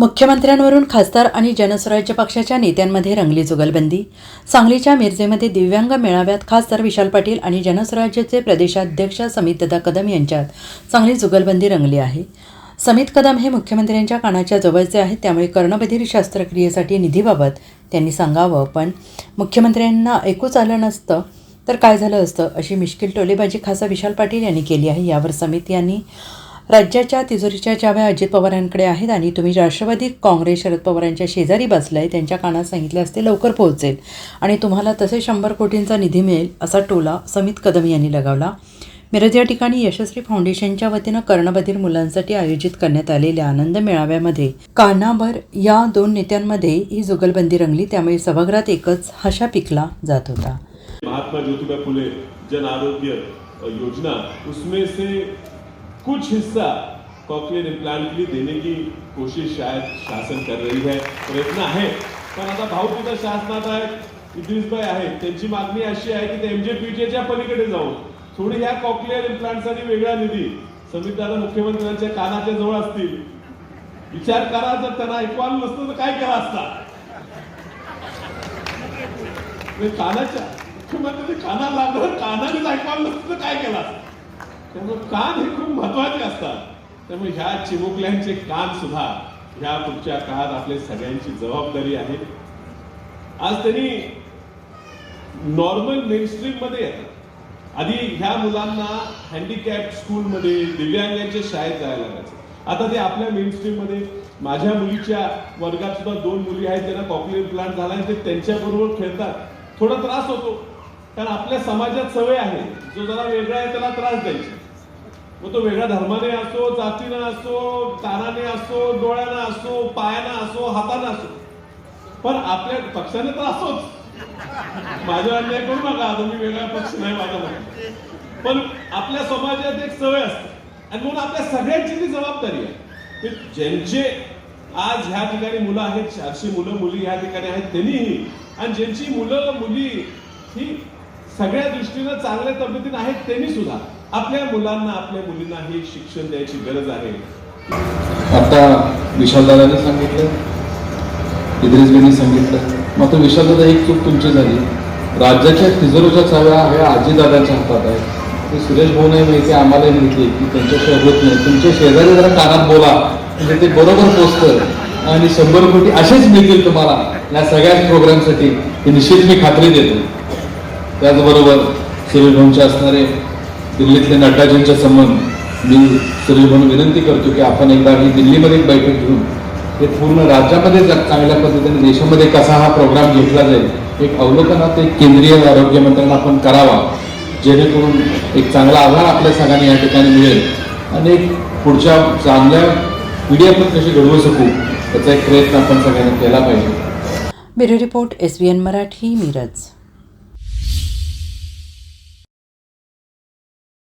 मुख्यमंत्र्यांवरून खासदार आणि जनस्वराज्य पक्षाच्या नेत्यांमध्ये रंगली जुगलबंदी. सांगलीच्या मिरजेमध्ये दिव्यांग मेळाव्यात खासदार विशाल पाटील आणि जनस्वराज्याचे प्रदेशाध्यक्ष समितदा कदम यांच्यात चांगली जुगलबंदी रंगली आहे. समित कदम हे मुख्यमंत्र्यांच्या कानाच्या जवळचे आहेत त्यामुळे कर्णबधीर शस्त्रक्रियेसाठी निधीबाबत त्यांनी सांगावं पण मुख्यमंत्र्यांना ऐकूच आलं नसतं तर काय झालं असतं अशी मिश्किल टोलेबाजी खासा विशाल पाटील यांनी केली आहे यावर समित यांनी राज्याच्या तिजोरीच्या चाव्या अजित पवारांकडे आहेत आणि तुम्ही राष्ट्रवादी काँग्रेस शरद पवारांच्या शेजारी बसलाय त्यांच्या कानात सांगितले असते लवकर पोहोचेल. आणि तुम्हाला तसे शंभर कोटींचा निधी मिळेल असा टोला समित कदम यांनी लगावला. मिरज या ठिकाणी यशस्वी फाउंडेशनच्या वतीनं कर्णबधीर मुलांसाठी आयोजित करण्यात आलेल्या आनंद मेळाव्यामध्ये कानाभर या दोन नेत्यांमध्ये ही जुगलबंदी रंगली त्यामुळे सभागृहात एकच हशा पिकला जात होता. महात्मा ज्योतिबा फुले जन आरोग्य योजना उसमें से कुछ हिस्सा कॉकलियर इम्प्लांट के लिए देने की कोशिश शायद शासन कर रही है प्रयत्न आहे पण आता भाऊ सुद्धा शासनात आहेत इद्रिसबाई आहेत त्यांची मागणी अशी आहे की ते एमजेपीच्या पलीकडे जाऊन थोडी ह्या कॉकलियर इम्प्लांटसाठी वेगळा निधी समित दादा मुख्यमंत्र्यांच्या कानाच्या जवळ असतील. विचार करा जर त्यांना ऐकू नसतं तर काय केला असता? कानाच्या मुख्यमंत्री कानाला लागलं कानानेच ऐकायला नसतं तर काय केला त्यामुळे कान हे खूप महत्त्वाचे असतात. त्यामुळे ह्या चिमुकल्यांचे कान सुद्धा ह्या पुढच्या काळात आपल्या सगळ्यांची जबाबदारी आहे. आज त्यांनी नॉर्मल मेनस्ट्रीममध्ये येतात. आधी ह्या मुलांना हँडिकॅप स्कूलमध्ये दिव्यांगांच्या शाळेत जायला लागायचं. आता ते आपल्या मेनस्ट्रीममध्ये माझ्या मुलीच्या वर्गात सुद्धा दोन मुली आहेत त्यांना कॉकलियर प्लांट झाला आणि ते त्यांच्याबरोबर खेळतात. थोडा त्रास होतो. कारण आपल्या समाजात सवय आहे. जो जरा वेगळा आहे त्याला त्रास द्यायचा. मग तो वेगळ्या धर्माने असो जातीनं असो कानाने असो डोळ्यानं असो पायानं असो हातानं असो. पण आपल्या पक्षाने तर असोच. माझ्या अन्याय करू नका तुम्ही वेगळा पक्ष नाही माझा पण आपल्या समाजात एक सवय असते. आणि म्हणून आपल्या सगळ्यांची ती जबाबदारी आहे. की ज्यांचे आज ह्या ठिकाणी मुलं आहेत चारशे मुलं मुली ह्या ठिकाणी आहेत त्यांनीही. आणि ज्यांची मुलं मुली ही सगळ्या दृष्टीनं चांगल्या तब्येतीने आहेत त्यांनी सुद्धा. आपल्या मुलांना आपल्या मुलींना हे शिक्षण द्यायची गरज आहे. आता विशालदादाने सांगितलं इद्रिसबींनी सांगितलं. मात्र विशालदादा एक चूक तुमची झाली. राज्याच्या तिजोरीच्या चाव्या ह्या आजीदादाच्या हातात आहेत. ते सुरेश भाऊ नाही माहिती आम्हाला माहिती आहे की त्यांच्याशी होत नाही. तुमच्या शेजारी जरा कानात बोला. म्हणजे ते बरोबर पोचतं. आणि शंभर कोटी असेच मिळतील तुम्हाला या सगळ्याच प्रोग्रामसाठी ही निश्चित मी खात्री देतो. त्याचबरोबर सुरेश भाऊंचे असणारे दिल्लीतले नड्डाजींचे संबंध मी सुरेश भाऊ विनंती करतो की आपण एकदा ही दिल्लीमध्ये एक बैठक घेऊन हे पूर्ण राज्यामध्ये चांगल्या पद्धतीने देशामध्ये कसा हा प्रोग्राम घेतला जाईल एक अवलोकन हा ते केंद्रीय आरोग्यमंत्र्यांना आपण करावा जेणेकरून एक चांगला आधार आपल्या सगळ्यांनी या ठिकाणी मिळेल. आणि एक पुढच्या चांगल्या पिढी आपण कशी घडवू शकू त्याचा एक प्रयत्न आपण सगळ्यांनी केला पाहिजे. Bureau report S B N Marathi Miraj.